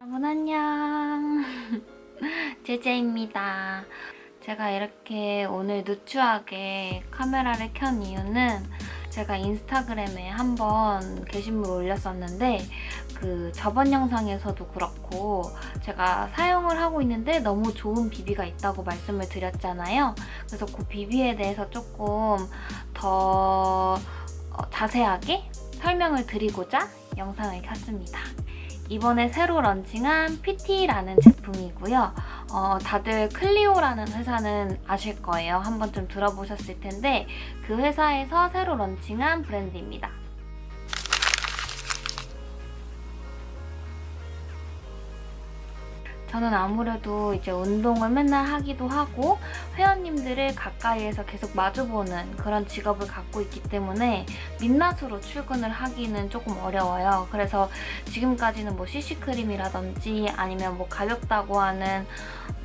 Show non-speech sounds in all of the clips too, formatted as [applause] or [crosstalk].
여러분 안녕. [laughs] 제제입니다. 제가 이렇게 오늘 누추하게 카메라를 켠 이유는 제가 인스타그램에 한번 게시물 올렸었는데 그 저번 영상에서도 그렇고 제가 사용을 하고 있는데 너무 좋은 비비가 있다고 말씀을 드렸잖아요. 그래서 그 비비에 대해서 조금 더 어, 자세하게 설명을 드리고자 영상을 켰습니다. 이번에 새로 런칭한 PT라는 제품이고요. 어, 다들 클리오라는 회사는 아실 거예요. 한 번쯤 들어보셨을 텐데 그 회사에서 새로 런칭한 브랜드입니다. 저는 아무래도 이제 운동을 맨날 하기도 하고 회원님들을 가까이에서 계속 마주보는 그런 직업을 갖고 있기 때문에 민낯으로 출근을 하기는 조금 어려워요. 그래서 지금까지는 뭐 CC크림이라든지 아니면 뭐 가볍다고 하는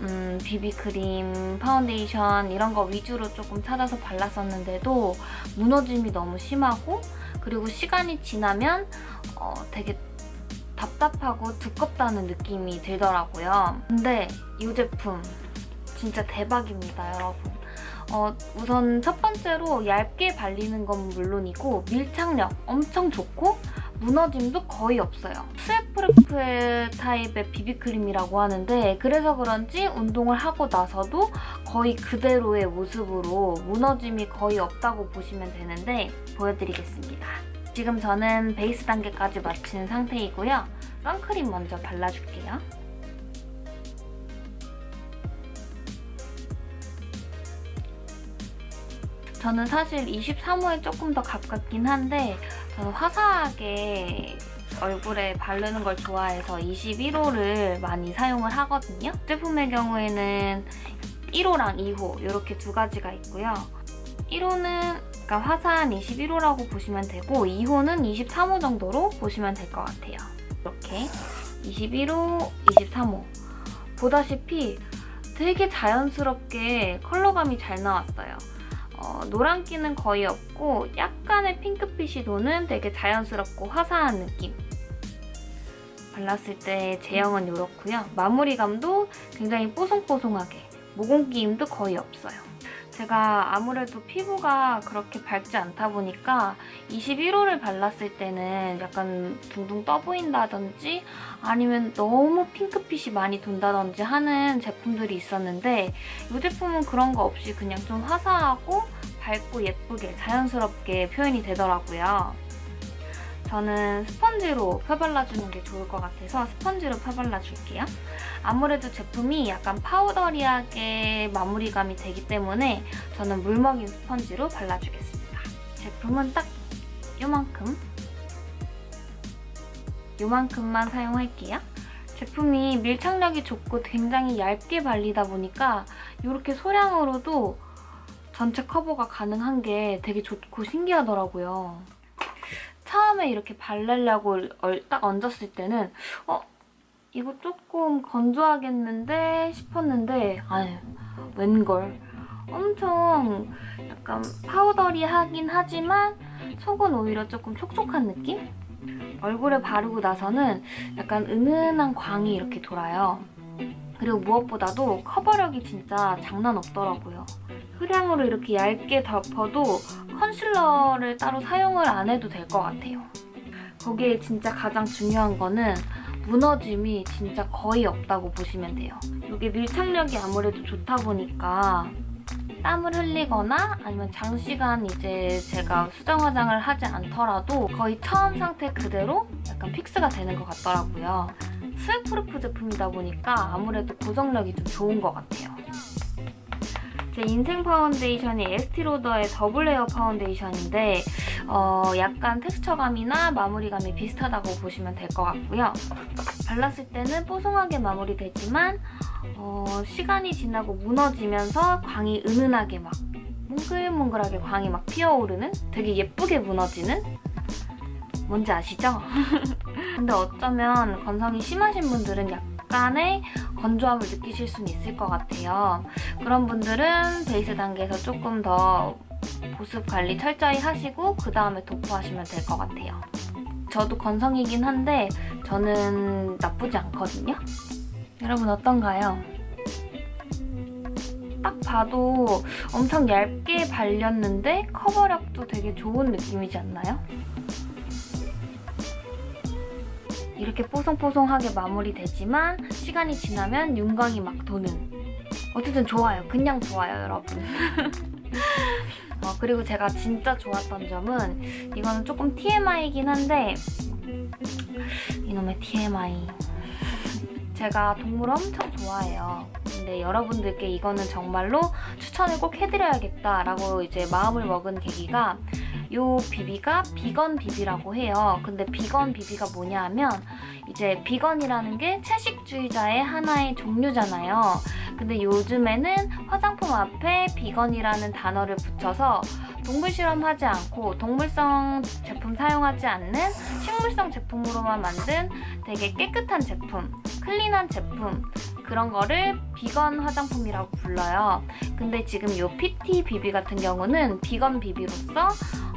음, 비비크림, 파운데이션 이런 거 위주로 조금 찾아서 발랐었는데도 무너짐이 너무 심하고 그리고 시간이 지나면 어, 되게 답답하고 두껍다는 느낌이 들더라고요. 근데 이 제품 진짜 대박입니다, 여러분. 어, 우선 첫 번째로 얇게 발리는 건 물론이고 밀착력 엄청 좋고 무너짐도 거의 없어요. 스웨프레프 타입의 비비크림이라고 하는데 그래서 그런지 운동을 하고 나서도 거의 그대로의 모습으로 무너짐이 거의 없다고 보시면 되는데 보여드리겠습니다. 지금 저는 베이스 단계까지 마친 상태이고요. 선크림 먼저 발라줄게요. 저는 사실 23호에 조금 더 가깝긴 한데 저는 화사하게 얼굴에 바르는 걸 좋아해서 21호를 많이 사용을 하거든요. 제품의 경우에는 1호랑 2호 이렇게 두 가지가 있고요. 1호는 그러니까 화사한 21호라고 보시면 되고 2호는 23호 정도로 보시면 될 것 같아요. 이렇게 21호, 23호 보다시피 되게 자연스럽게 컬러감이 잘 나왔어요. 어, 노란기는 거의 없고 약간의 핑크빛이 도는 되게 자연스럽고 화사한 느낌. 발랐을 때 제형은 이렇고요. 마무리감도 굉장히 뽀송뽀송하게 모공기임도 거의 없어요. 제가 아무래도 피부가 그렇게 밝지 않다 보니까 21호를 발랐을 때는 약간 둥둥 떠 보인다든지 아니면 너무 핑크빛이 많이 돈다든지 하는 제품들이 있었는데 이 제품은 그런 거 없이 그냥 좀 화사하고 밝고 예쁘게 자연스럽게 표현이 되더라고요. 저는 스펀지로 펴발라주는 게 좋을 것 같아서 스펀지로 펴발라줄게요. 아무래도 제품이 약간 파우더리하게 마무리감이 되기 때문에 저는 물 먹인 스펀지로 발라주겠습니다. 제품은 딱 요만큼 요만큼만 사용할게요. 제품이 밀착력이 좋고 굉장히 얇게 발리다 보니까 이렇게 소량으로도 전체 커버가 가능한 게 되게 좋고 신기하더라고요. 처음에 이렇게 바르려고 얼- 딱 얹었을 때는 어? 이거 조금 건조하겠는데 싶었는데 아유 웬걸 엄청 약간 파우더리하긴 하지만 속은 오히려 조금 촉촉한 느낌? 얼굴에 바르고 나서는 약간 은은한 광이 이렇게 돌아요. 그리고 무엇보다도 커버력이 진짜 장난 없더라고요. 흐량으로 이렇게 얇게 덮어도 컨실러를 따로 사용을 안 해도 될 것 같아요. 거기에 진짜 가장 중요한 거는 무너짐이 진짜 거의 없다고 보시면 돼요. 이게 밀착력이 아무래도 좋다 보니까 땀을 흘리거나 아니면 장시간 이제 제가 수정 화장을 하지 않더라도 거의 처음 상태 그대로 약간 픽스가 되는 것 같더라고요. 스웨프루프 제품이다 보니까 아무래도 고정력이 좀 좋은 것 같아요. 제 인생 파운데이션이 에스티로더의 더블 레어 파운데이션인데 어, 약간 텍스처감이나 마무리감이 비슷하다고 보시면 될 것 같고요. 발랐을 때는 뽀송하게 마무리되지만 어, 시간이 지나고 무너지면서 광이 은은하게 막 몽글몽글하게 광이 막 피어오르는 되게 예쁘게 무너지는 뭔지 아시죠? [laughs] 근데 어쩌면 건성이 심하신 분들은 약간 의 건조함을 느끼실 수는 있을 것 같아요. 그런 분들은 베이스 단계에서 조금 더 보습 관리 철저히 하시고 그 다음에 도포하시면 될 것 같아요. 저도 건성이긴 한데 저는 나쁘지 않거든요. 여러분 어떤가요? 딱 봐도 엄청 얇게 발렸는데 커버력도 되게 좋은 느낌이지 않나요? 이렇게 뽀송뽀송하게 마무리되지만 시간이 지나면 윤광이 막 도는 어쨌든 좋아요. 그냥 좋아요, 여러분. [laughs] 어, 그리고 제가 진짜 좋았던 점은 이거는 조금 TMI이긴 한데 이놈의 TMI 제가 동물 엄청 좋아해요. 근데 여러분들께 이거는 정말로 추천을 꼭 해드려야겠다라고 이제 마음을 먹은 계기가 요 비비가 비건 비비라고 해요. 근데 비건 비비가 뭐냐 하면 이제 비건이라는 게 채식주의자의 하나의 종류잖아요. 근데 요즘에는 화장품 앞에 비건이라는 단어를 붙여서 동물 실험하지 않고 동물성 제품 사용하지 않는 식물성 제품으로만 만든 되게 깨끗한 제품, 클린한 제품 그런 거를 비건 화장품이라고 불러요. 근데 지금 요 PT 비비 같은 경우는 비건 비비로서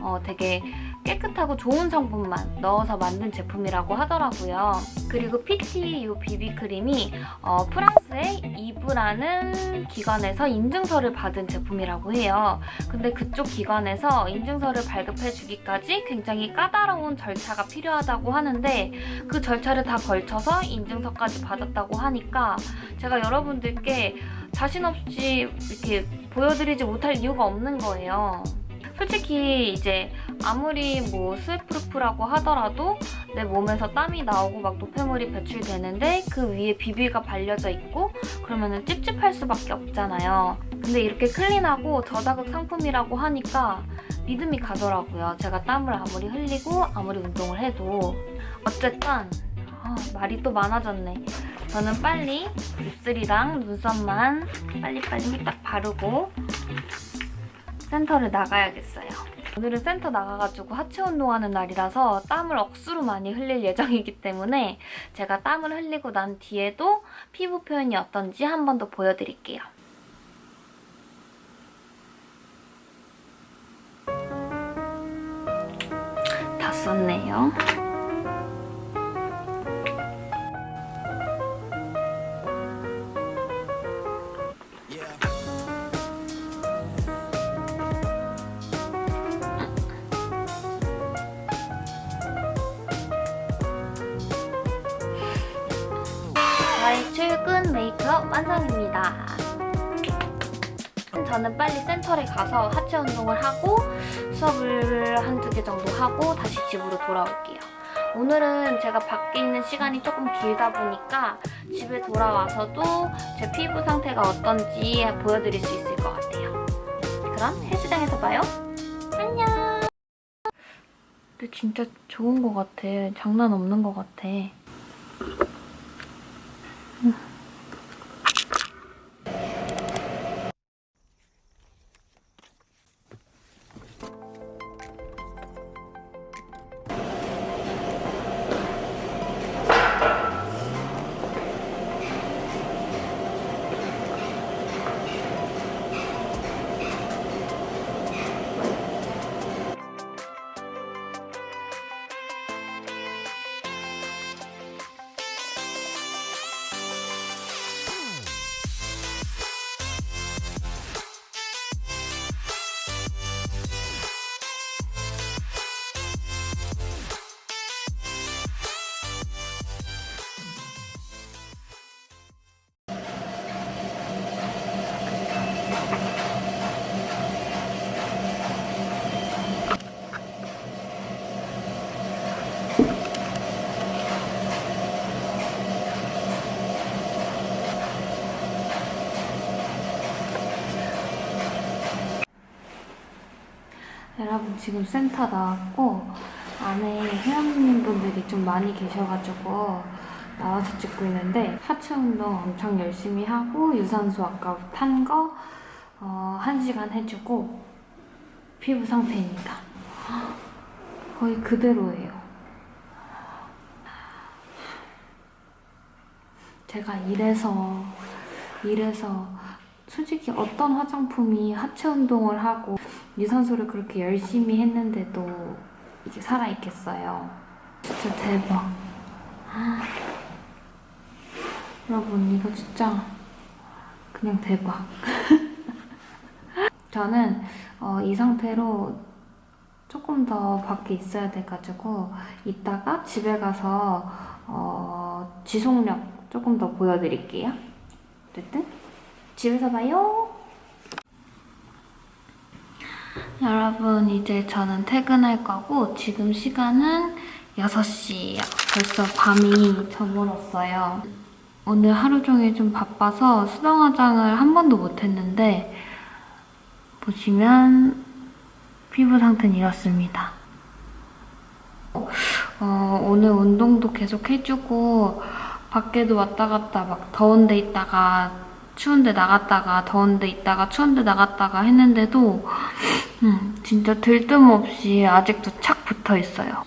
어, 되게 깨끗하고 좋은 성분만 넣어서 만든 제품이라고 하더라고요. 그리고 PT 이 비비 크림이 어, 프랑스의 이브라는 기관에서 인증서를 받은 제품이라고 해요. 근데 그쪽 기관에서 인증서를 발급해주기까지 굉장히 까다로운 절차가 필요하다고 하는데 그 절차를 다 걸쳐서 인증서까지 받았다고 하니까 제가 여러분들께 자신 없이 이렇게 보여드리지 못할 이유가 없는 거예요. 솔직히 이제 아무리 뭐 스웨프루프라고 하더라도 내 몸에서 땀이 나오고 막 노폐물이 배출되는데 그 위에 비비가 발려져 있고 그러면은 찝찝할 수밖에 없잖아요. 근데 이렇게 클린하고 저자극 상품이라고 하니까 믿음이 가더라고요. 제가 땀을 아무리 흘리고 아무리 운동을 해도 어쨌든 아, 말이 또 많아졌네. 저는 빨리 입술이랑 눈썹만 빨리빨리 딱 바르고 센터를 나가야겠어요. 오늘은 센터 나가가지고 하체 운동하는 날이라서 땀을 억수로 많이 흘릴 예정이기 때문에 제가 땀을 흘리고 난 뒤에도 피부 표현이 어떤지 한 번 더 보여드릴게요. 다 썼네요. 완성입니다. 저는 빨리 센터에 가서 하체 운동을 하고 수업을 한 두 개 정도 하고 다시 집으로 돌아올게요. 오늘은 제가 밖에 있는 시간이 조금 길다 보니까 집에 돌아와서도 제 피부 상태가 어떤지 보여드릴 수 있을 것 같아요. 그럼 헬스장에서 봐요. 안녕. 근데 진짜 좋은 것 같아. 장난 없는 것 같아. 지금 센터 나왔고 안에 회원님분들이 좀 많이 계셔가지고 나와서 찍고 있는데 하체 운동 엄청 열심히 하고 유산소 아까 탄거 어, 1시간 해주고 피부 상태입니다. 거의 그대로예요. 제가 이래서 이래서 솔직히 어떤 화장품이 하체 운동을 하고 유산소를 그렇게 열심히 했는데도 이게 살아있겠어요. 진짜 대박. 여러분 이거 진짜 그냥 대박. [laughs] 저는 어, 이 상태로 조금 더 밖에 있어야 돼가지고 이따가 집에 가서 어, 지속력 조금 더 보여드릴게요. 어쨌든 집에서 봐요. 여러분 이제 저는 퇴근할 거고 지금 시간은 6시예요. 벌써 밤이 저물었어요. 오늘 하루 종일 좀 바빠서 수정 화장을 한 번도 못 했는데 보시면 피부 상태는 이렇습니다. 어, 오늘 운동도 계속 해주고 밖에도 왔다 갔다 막 더운 데 있다가 추운데 나갔다가 더운데 있다가 추운데 나갔다가 했는데도 음, 진짜 들뜸 없이 아직도 착 붙어 있어요.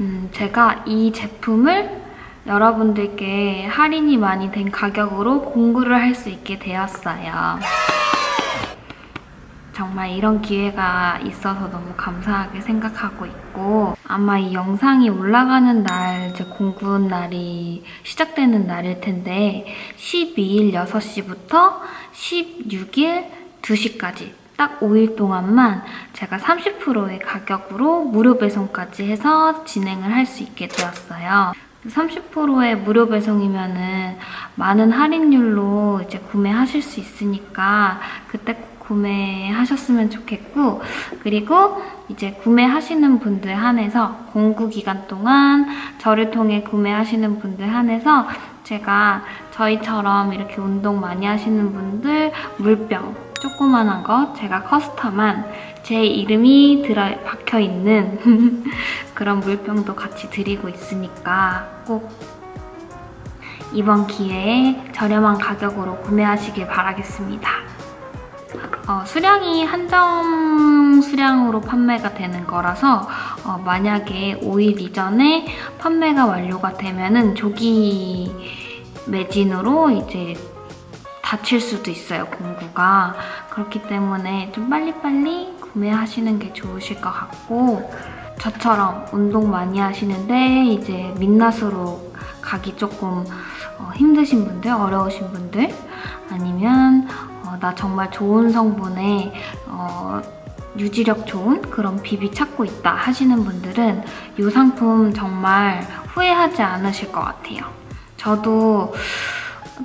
음, 제가 이 제품을 여러분들께 할인이 많이 된 가격으로 공구를 할 수 있게 되었어요. 정말 이런 기회가 있어서 너무 감사하게 생각하고 있고 아마 이 영상이 올라가는 날 이제 공구 날이 시작되는 날일 텐데 12일 6시부터 16일 2시까지 딱 5일 동안만 제가 30%의 가격으로 무료 배송까지 해서 진행을 할 수 있게 되었어요. 30%의 무료 배송이면은 많은 할인율로 이제 구매하실 수 있으니까 그때 꼭 구매하셨으면 좋겠고 그리고 이제 구매하시는 분들 한해서 공구 기간 동안 저를 통해 구매하시는 분들 한해서 제가 저희처럼 이렇게 운동 많이 하시는 분들 물병 조그만한 거 제가 커스텀한 제 이름이 들어 박혀 있는 [laughs] 그런 물병도 같이 드리고 있으니까 꼭 이번 기회에 저렴한 가격으로 구매하시길 바라겠습니다. 어, 수량이 한정 수량으로 판매가 되는 거라서 어, 만약에 5일 이전에 판매가 완료가 되면은 조기 매진으로 이제 닫힐 수도 있어요 공구가. 그렇기 때문에 좀 빨리빨리 구매하시는 게 좋으실 것 같고 저처럼 운동 많이 하시는데 이제 민낯으로 가기 조금 어, 힘드신 분들 어려우신 분들 아니면 어, 나 정말 좋은 성분의 어, 유지력 좋은 그런 비비 찾고 있다 하시는 분들은 이 상품 정말 후회하지 않으실 것 같아요. 저도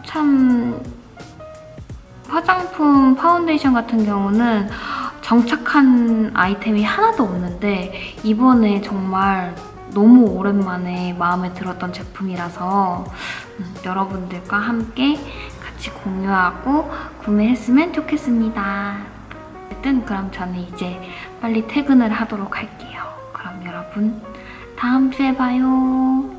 참 화장품 파운데이션 같은 경우는 정착한 아이템이 하나도 없는데 이번에 정말 너무 오랜만에 마음에 들었던 제품이라서 음, 여러분들과 함께 같이 공유하고 구매했으면 좋겠습니다. 어쨌든 그럼 저는 이제 빨리 퇴근을 하도록 할게요. 그럼 여러분 다음 주에 봐요.